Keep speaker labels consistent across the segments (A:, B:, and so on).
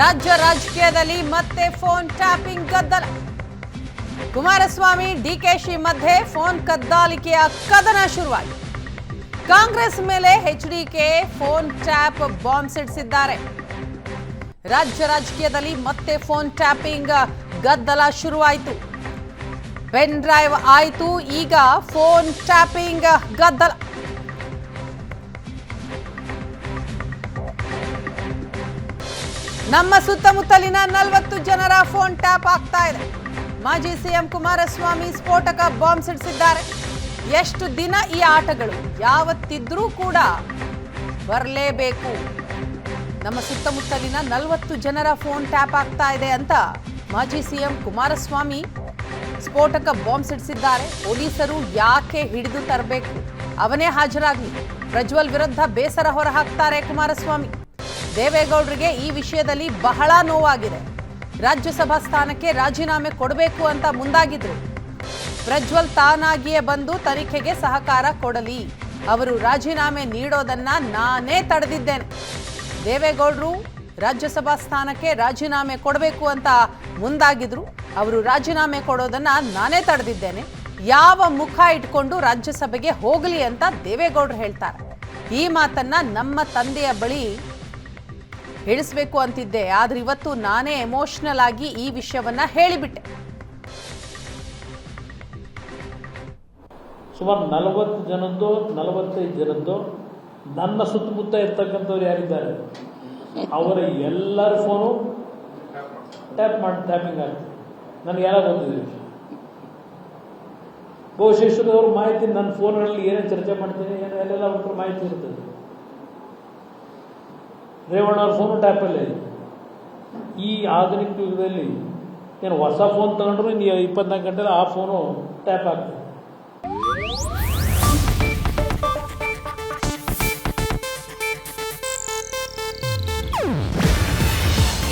A: ರಾಜ್ಯ ರಾಜಕೀಯದಲ್ಲಿ ಮತ್ತೆ ಫೋನ್ ಟ್ಯಾಪಿಂಗ್ ಗದ್ದಲ. ಕುಮಾರಸ್ವಾಮಿ ಡಿಕೆಶಿ ಮಧ್ಯೆ ಫೋನ್ ಕದ್ದಾಲಿಕೆಯ ಕದನ ಶುರುವಾಗಿದೆ ಕಾಂಗ್ರೆಸ್ ಮೇಲೆ H HDK phone tap bomb ಸಿಡಿಸಿದ್ದಾರೆ. ರಾಜ್ಯ ರಾಜಕೀಯದಲ್ಲಿ ಮತ್ತೆ ಫೋನ್ ಟ್ಯಾಪಿಂಗ್ ಗದ್ದಲ ಶುರುವಾಯಿತು. ಪೆನ್ ಡ್ರೈವ್ ಆಯಿತು, ಈಗ ಫೋನ್ ಟ್ಯಾಪಿಂಗ್ ಗದ್ದಲ. ನಮ್ಮ ಸುತ್ತಮುತ್ತಲಿನ ನಲವತ್ತು ಜನರ ಫೋನ್ ಟ್ಯಾಪ್ ಆಗ್ತಾ ಇದೆ. ಮಾಜಿ ಸಿಎಂ ಕುಮಾರಸ್ವಾಮಿ ಸ್ಫೋಟಕ ಬಾಂಬ್ ಸಿಡಿಸಿದ್ದಾರೆ. ಎಷ್ಟು ದಿನ ಈ ಆಟಗಳು? ಯಾವತ್ತಿದ್ರೂ ಕೂಡ ಬರಲೇಬೇಕು. ನಮ್ಮ ಸುತ್ತಮುತ್ತಲಿನ ನಲವತ್ತು ಜನರ ಫೋನ್ ಟ್ಯಾಪ್ ಆಗ್ತಾ ಇದೆ ಅಂತ ಮಾಜಿ ಸಿಎಂ ಕುಮಾರಸ್ವಾಮಿ ಸ್ಫೋಟಕ ಬಾಂಬ್ ಸಿಡಿಸಿದ್ದಾರೆ. ಪೊಲೀಸರು ಯಾಕೆ ಹಿಡಿದು ತರಬೇಕು? ಅವನೇ ಹಾಜರಾಗಲಿ. ಪ್ರಜ್ವಲ್ ವಿರುದ್ಧ ಬೇಸರ ಹೊರಹಾಕ್ತಾರೆ ಕುಮಾರಸ್ವಾಮಿ. ದೇವೇಗೌಡರಿಗೆ ಈ ವಿಷಯದಲ್ಲಿ ಬಹಳ ನೋವಾಗಿದೆ. ರಾಜ್ಯಸಭಾ ಸ್ಥಾನಕ್ಕೆ ರಾಜೀನಾಮೆ ಕೊಡಬೇಕು ಅಂತ ಮುಂದಾಗಿದ್ರು. ಪ್ರಜ್ವಲ್ ತಾನಾಗಿಯೇ ಬಂದು ತನಿಖೆಗೆ ಸಹಕಾರ ಕೊಡಲಿ. ಅವರು ರಾಜೀನಾಮೆ ನೀಡೋದನ್ನ ನಾನೇ ತಡೆದಿದ್ದೇನೆ. ದೇವೇಗೌಡರು ರಾಜ್ಯಸಭಾ ಸ್ಥಾನಕ್ಕೆ ರಾಜೀನಾಮೆ ಕೊಡಬೇಕು ಅಂತ ಮುಂದಾಗಿದ್ರು. ಅವರು ರಾಜೀನಾಮೆ ಕೊಡೋದನ್ನ ನಾನೇ ತಡೆದಿದ್ದೇನೆ. ಯಾವ ಮುಖ ಇಟ್ಕೊಂಡು ರಾಜ್ಯಸಭೆಗೆ ಹೋಗಲಿ ಅಂತ ದೇವೇಗೌಡರು ಹೇಳ್ತಾರೆ. ಈ ಮಾತನ್ನ ನಮ್ಮ ತಂದೆಯ ಬಳಿ ಹೇಳಿಸ್ಬೇಕು ಅಂತಿದ್ದೆ, ಆದ್ರೆ ಇವತ್ತು ನಾನೇ ಎಮೋಷನಲ್ ಆಗಿ ಈ ವಿಷಯವನ್ನ ಹೇಳಿಬಿಟ್ಟೆ.
B: ಸುಮಾರು ನಲವತ್ತು ಜನದ್ದು, ನಲವತ್ತೈದು ಜನದ್ದು, ನನ್ನ ಸುತ್ತಮುತ್ತ ಇರ್ತಕ್ಕಂಥವ್ರು ಯಾರಿದ್ದಾರೆ? ಅವರ ಎಲ್ಲರ ಫೋನು ಟ್ಯಾಪ್ ಮಾಡಿ ಟ್ಯಾಪಿಂಗ್ ಆಗ್ತದೆ ನನಗೆ ಯಾರು ಗೊತ್ತಿದೆ? ಬಹುಶಃ ಅವ್ರ ಮಾಹಿತಿ ನನ್ನ ಫೋನ್ಗಳಲ್ಲಿ ಏನೇನು ಚರ್ಚೆ ಮಾಡ್ತೀನಿ ಏನೋ ಎಲ್ಲೆಲ್ಲ ಮಾಹಿತಿ ಇರ್ತದೆ. ರೇವಣ್ಣ ಅವ್ರ ಫೋನು ಟ್ಯಾಪಲ್ಲೇ ಇದೆ ಈ ಆಧುನಿಕ ಯುಗದಲ್ಲಿ ಏನು ಹೊಸ ಫೋನ್ ತಗೊಂಡ್ರು ಇನ್ನು ಇಪ್ಪತ್ನಾಲ್ಕು ಗಂಟೆ ಆ ಫೋನು ಟ್ಯಾಪ್ ಆಗ್ತದೆ.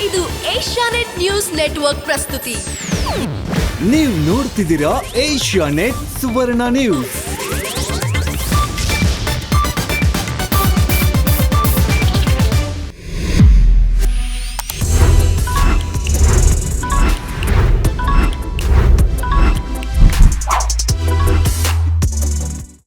C: ಇದು ಏಷ್ಯಾನೆಟ್ ನ್ಯೂಸ್ ನೆಟ್ವರ್ಕ್ ಪ್ರಸ್ತುತಿ.
D: ನೀವು ನೋಡ್ತಿದ್ದೀರಾ ಏಷ್ಯಾ ನೆಟ್ ಸುವರ್ಣ ನ್ಯೂಸ್.